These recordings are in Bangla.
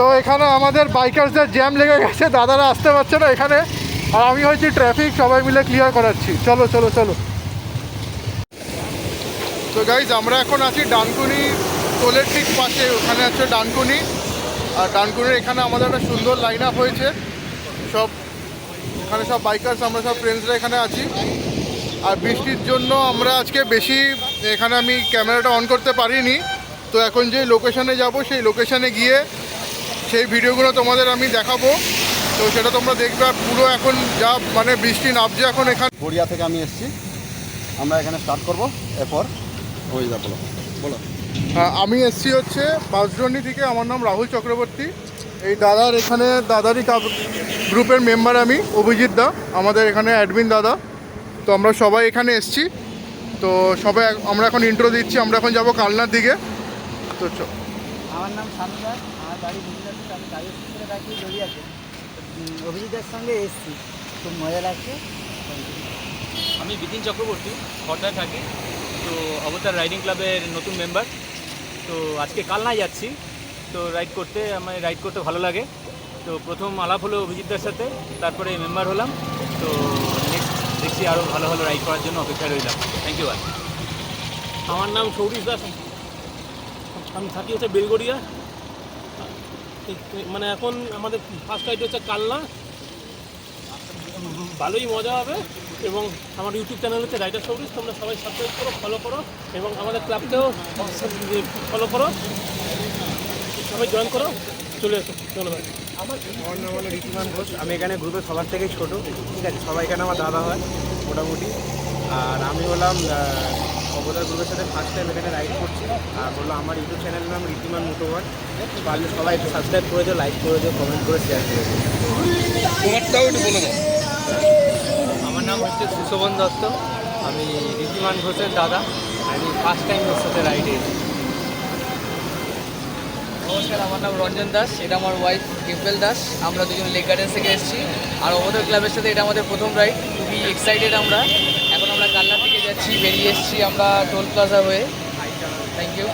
তো এখানে আমাদের বাইকার্সদের জ্যাম লেগে গেছে, দাদারা আসতে পারছে না এখানে। আর আমি হয়েছি ট্রাফিক সবাই মিলে ক্লিয়ার করাচ্ছি। চলো চলো চলো। তো গাইজ আমরা এখন আছি ডানকুনি টোলের ঠিক পাশে, ওখানে আছে ডানকুনি। আর ডানকুনির এখানে আমাদের একটা সুন্দর লাইন আপ হয়েছে। সব, এখানে সব বাইকার্স আমরা সব ফ্রেন্ডসরা এখানে আছি। আর বৃষ্টির জন্য আমরা আজকে বেশি, এখানে আমি ক্যামেরাটা অন করতে পারিনি। তো এখন যে লোকেশনে যাব, সেই লোকেশনে গিয়ে সেই ভিডিওগুলো তোমাদের আমি দেখাবো। তো সেটা তোমরা দেখবে আর পুরো এখন যা মানে বৃষ্টি নামছে এখন এখানে গড়িয়া থেকে আমি এসেছি। আমরা এখানে স্টার্ট করব। এরপর হয়ে যাবে বলো বলো। আমি এসছি হচ্ছে বাসডন্ডি থেকে। আমার নাম রাহুল চক্রবর্তী। এই দাদার এখানে দাদারই কাপ- গ্রুপের মেম্বার আমি অভিজিৎ দা আমাদের এখানে অ্যাডমিন দাদা। তো আমরা সবাই এখানে এসছি। তো সবাই আমরা এখন ইন্ট্রো দিচ্ছি। আমরা এখন যাব কালনার দিকে। তো চ- আমার নাম বাড়ি গুজরাটে আমি গাড়ি করে রাখি জড়িয়াতে অভিজিতের সঙ্গে এসছি। খুব মজা লাগছে। আমি বিপিন চক্রবর্তী খর্দায় থাকি। তো অবতার রাইডিং ক্লাবের নতুন মেম্বার। তো আজকে কালনায় যাচ্ছি। তো রাইড করতে আমার রাইড করতে ভালো লাগে। তো প্রথম আলাপ হলো অভিজিৎদার সাথে তারপরে মেম্বার হলাম। তো নেক্সট দেখছি আরও ভালো ভালো রাইড করার জন্য অপেক্ষায় রইলাম। থ্যাংক ইউ আমার নাম সৌরিশ দাস। আমি থাকি হচ্ছে বেলগড়িয়া। মানে এখন আমাদের ফার্স্ট রাইড হচ্ছে কালনা। ভালোই মজা হবে এবং আমার ইউটিউব চ্যানেল হচ্ছে রাইডার সৌরিশ তোমরা সবাই সাবস্ক্রাইব করো ফলো করো এবং আমাদের ক্লাবকেও ফলো করো। সবাই জয়েন করো, চলে এসো, ধন্যবাদ। আমার নাম হলো রীতিমান ঘোষ। আমি এখানে গ্রুপে সবার থেকে ছোট। ঠিক আছে, সবাই এখানে আমার দাদা হয়, মোটামুটি। আর আমি হলাম অবতার গ্রুপের সাথে ফার্স্ট টাইম এখানে রাইড করছি। আর বলল আমার ইউটিউব চ্যানেলের নাম রীতিমান মোটোভার পারলে সবাই একটু সাবস্ক্রাইব করে দিও লাইক করে দিও কমেন্ট করে শেয়ার করে দিও। আমার নাম হচ্ছে সুশোভন দত্ত। আমি ঋদ্ধিমান ঘোষের দাদা। আমি ফার্স্ট টাইম ওর সাথে রাইডে নমস্কার আমার নাম রঞ্জন দাস। এটা আমার ওয়াইফ ডিম্পেল দাস। আমরা দুজন লেক গার্ডেন্স থেকে এসেছি। আর অবতার ক্লাবের সাথে এটা আমাদের প্রথম রাইড খুবই এক্সাইটেড আমরা এখন আমরা কালনার দিকে যাচ্ছি বেরিয়ে এসেছি আমরা টোল প্লাজা হয়ে। থ্যাংক ইউ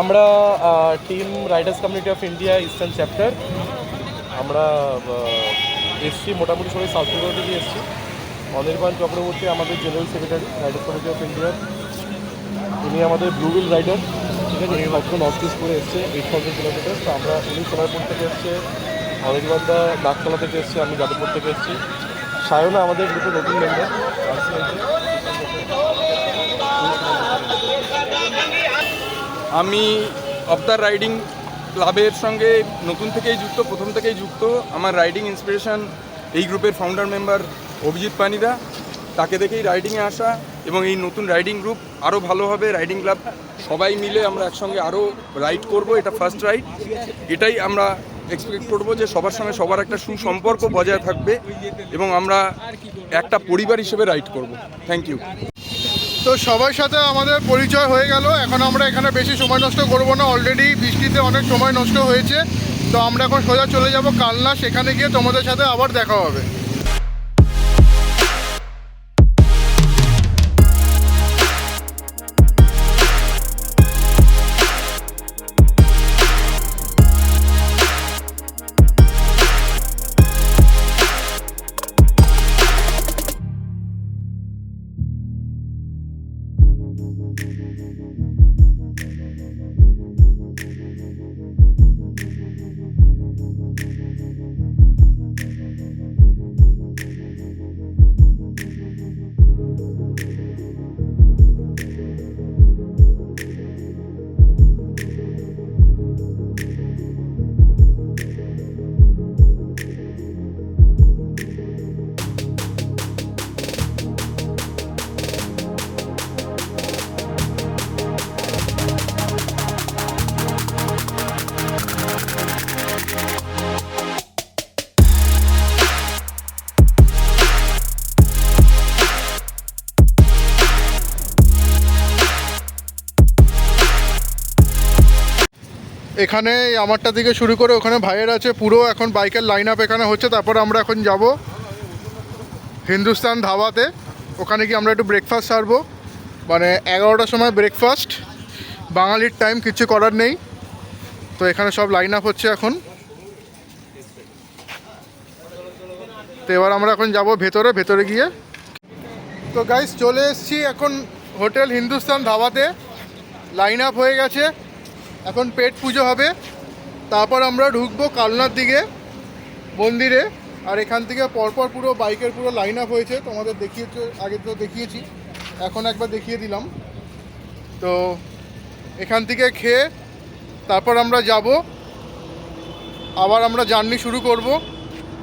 আমরা team riders community of India eastern chapter আমরা এসছি মোটামুটি সবাই সাউথ বেঙ্গল থেকে এসছি। অনির্বাণ চক্রবর্তী আমাদের general secretary riders committee of ইন্ডিয়ার উনি আমাদের ব্লু হুইল রাইডার ঠিক আছে? লক্ষ্য নর্থ ইস্ট করে এসছে এইট থাউজেন্ড কিলোমিটার তো আমরা উনি সোনারপুর থেকে এসছে। অনির্বাণ দা নাগতলা থেকে এসছে, আমি যাদবপুর থেকে এসছি। সায়না আমাদের গ্রুপে নতুন মেম্বার আমি অবদার রাইডিং ক্লাবের সঙ্গে নতুন থেকেই যুক্ত, প্রথম থেকেই যুক্ত। আমার রাইডিং ইন্সপিরেশান এই গ্রুপের ফাউন্ডার মেম্বার অভিজিৎ পানিদা। তাকে দেখেই রাইডিংয়ে আসা এবং এই নতুন রাইডিং গ্রুপ আরও ভালো হবে। রাইডিং ক্লাব সবাই মিলে আমরা একসঙ্গে আরও রাইড করব। এটা ফার্স্ট রাইড এটাই আমরা এক্সপেক্ট করব যে সবার সঙ্গে সবার একটা সুসম্পর্ক বজায় থাকবে এবং আমরা একটা পরিবার হিসেবে রাইড করব। থ্যাংক ইউ তো সবার সাথে আমাদের পরিচয় হয়ে গেল। এখন আমরা এখানে বেশি সময় নষ্ট করব না। অলরেডি বৃষ্টিতে অনেক সময় নষ্ট হয়েছে। তো আমরা এখন সোজা চলে যাব কালনা। সেখানে গিয়ে তোমাদের সাথে আবার দেখা হবে। এখানে আমারটা থেকে শুরু করে ওখানে ভাইয়ের আছে, পুরো এখন বাইকের লাইন আপ এখানে হচ্ছে, তারপর আমরা এখন যাব হিন্দুস্তান ধাবাতে। ওখানে গিয়ে আমরা একটু ব্রেকফাস্ট সারবো। মানে এগারোটার সময় ব্রেকফাস্ট বাঙালির টাইম কিছু করার নেই। তো এখানে সব লাইন আপ হচ্ছে এখন। তো এবার আমরা এখন যাব ভেতরে ভেতরে গিয়ে। তো গাইস চলে এসেছি এখন হোটেল হিন্দুস্তান ধাবাতে। লাইন আপ হয়ে গেছে। এখন পেট পুজো হবে। তারপর আমরা ঢুকবো কালনার দিকে, মন্দিরে। আর এখান থেকে পরপর পুরো বাইকের পুরো লাইন আপ হয়েছে। তোমাদের দেখিয়েছে, আগে তো দেখিয়েছি। এখন একবার দেখিয়ে দিলাম। তো এখান থেকে খেয়ে তারপর আমরা যাব। আবার আমরা জার্নি শুরু করব।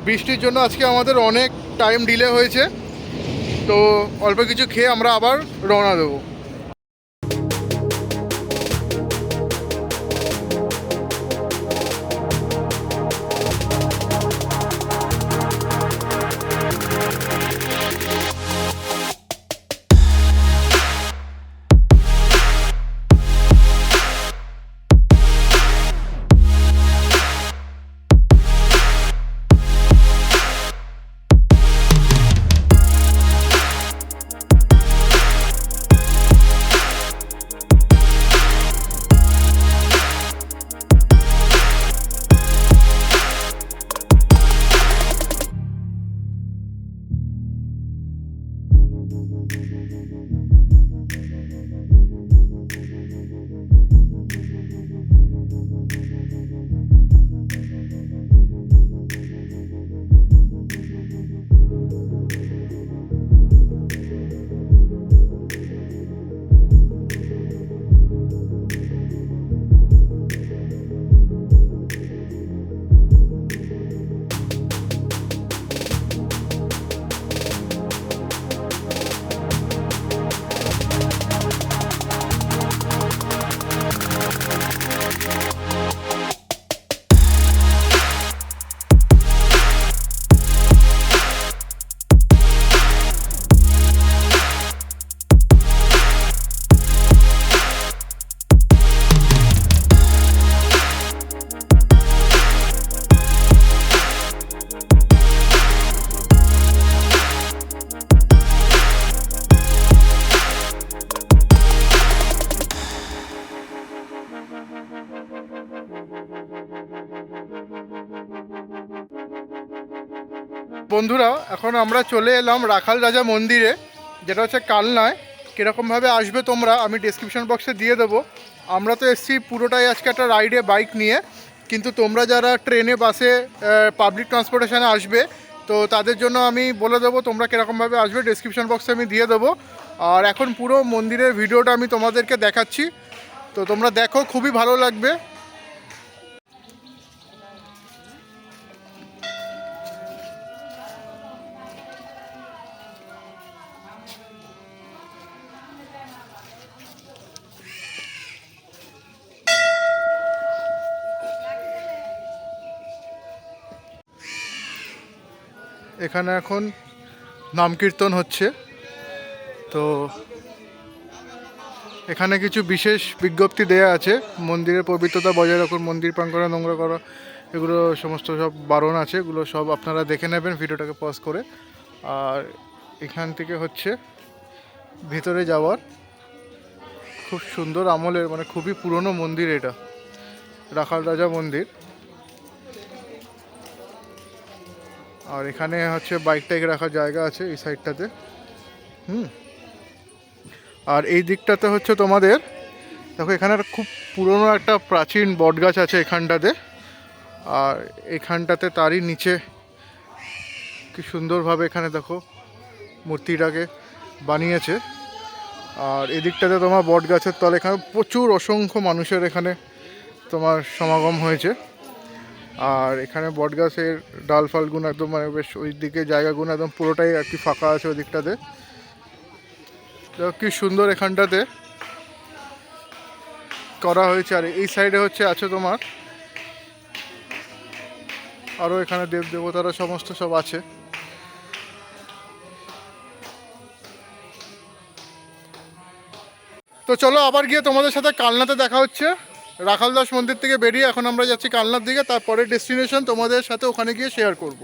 বৃষ্টির জন্য আজকে আমাদের অনেক টাইম ডিলে হয়েছে। তো অল্প কিছু খেয়ে আমরা আবার রওনা দেবো। বন্ধুরা, এখন আমরা চলে এলাম রাখাল রাজা মন্দিরে, যেটা হচ্ছে কালনায়। কীরকমভাবে আসবে তোমরা, আমি ডিসক্রিপশন বক্সে দিয়ে দেবো। আমরা তো এসছি পুরোটাই আজকে একটা রাইডে বাইক নিয়ে। কিন্তু তোমরা যারা ট্রেনে, বাসে পাবলিক ট্রান্সপোর্টেশনে আসবে, তো তাদের জন্য আমি বলে দেবো, তোমরা কীরকমভাবে আসবে। ডিসক্রিপশন বক্সে আমি দিয়ে দেবো। আর এখন পুরো মন্দিরের ভিডিওটা আমি তোমাদেরকে দেখাচ্ছি। তো তোমরা দেখো, খুবই ভালো লাগবে। এখানে এখন নাম কীর্তন হচ্ছে। তো এখানে কিছু বিশেষ বিজ্ঞপ্তি দেয়া আছে। মন্দিরের পবিত্রতা বজায় রাখুন, মন্দির প্রাঙ্গণে নোংরা করা, এগুলো সমস্ত সব বারণ আছে, এগুলো সব আপনারা দেখে নেবেন ভিডিওটাকে পজ করে। আর এখান থেকে হচ্ছে ভেতরে যাওয়ার খুব সুন্দর আমলের মানে খুবই পুরনো মন্দির এটা, রাখাল রাজা মন্দির। আর এখানে হচ্ছে বাইক টাইক রাখার জায়গা আছে এই সাইডটাতে হুম। আর এই দিকটাতে হচ্ছে তোমাদের, দেখো এখানে খুব পুরনো একটা প্রাচীন বটগাছ আছে এখানটাতে। আর এখানটাতে তারই নিচে কি সুন্দরভাবে এখানে দেখো মূর্তিটাকে বানিয়েছে। আর এদিকটাতে তোমার বট গাছের তলে এখানে প্রচুর অসংখ্য মানুষের এখানে তোমার সমাগম হয়েছে। আর এখানে বটগাছের ডাল ফালগুন একদম মানে বেশ ওই দিকে জায়গাগুলো একদম পুরোটাই আর কি ফাঁকা আছে ওই দিকটাতে কি সুন্দর এখানটাতে করা হয়েছে। আর এই সাইডে হচ্ছে আছে তোমার আরও এখানে দেব দেবতারা সমস্ত সব আছে। তো চলো আবার গিয়ে তোমাদের সাথে কালনাতে দেখা হচ্ছে। রাখালদাস মন্দির থেকে বেরিয়ে এখন আমরা যাচ্ছি কালনার দিকে, তারপরে ডেস্টিনেশন তোমাদের সাথে ওখানে গিয়ে শেয়ার করব।